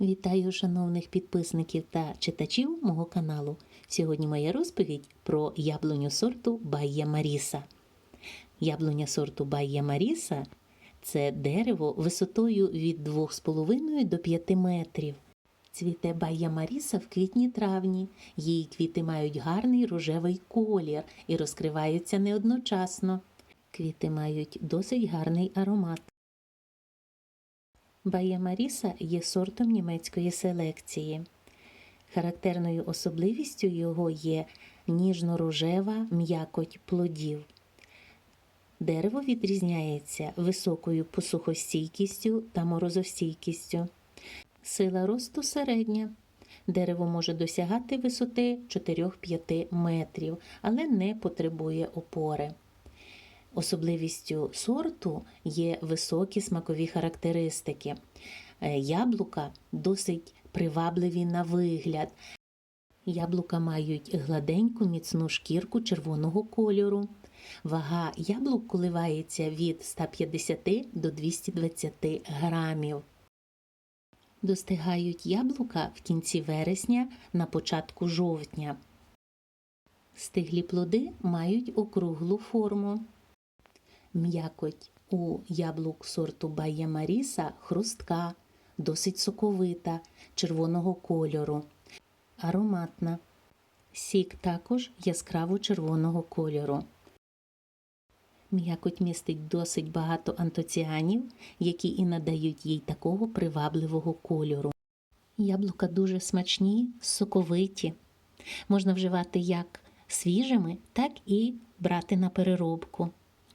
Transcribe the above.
Вітаю шановних підписників та читачів мого каналу. Сьогодні моя розповідь про яблуню сорту Байя Маріса. Яблуня сорту Байя Маріса це дерево висотою від 2,5 до 5 метрів. Цвіте Байя Маріса в квітні-травні. Її квіти мають гарний рожевий колір і розкриваються не одночасно. Квіти мають досить гарний аромат. Бая Маріса є сортом німецької селекції. Характерною особливістю його є ніжно-рожева м'якоть плодів. Дерево відрізняється високою посухостійкістю та морозостійкістю. Сила росту середня. Дерево може досягати висоти 4-5 метрів, але не потребує опори. Особливістю сорту є високі смакові характеристики. Е, Яблука досить привабливі на вигляд. Яблука мають гладеньку міцну шкірку червоного кольору. Вага яблук коливається від 150 до 220 грамів. Достигають яблука в кінці вересня на початку жовтня. Стиглі плоди мають округлу форму. М'якоть у яблук сорту Байя Маріса хрустка, досить соковита, червоного кольору, ароматна. Сік також яскраво червоного кольору. М'якоть містить досить багато антоціанів, які і надають їй такого привабливого кольору. Яблука дуже смачні, соковиті. Можна вживати як свіжими, так і брати на переробку.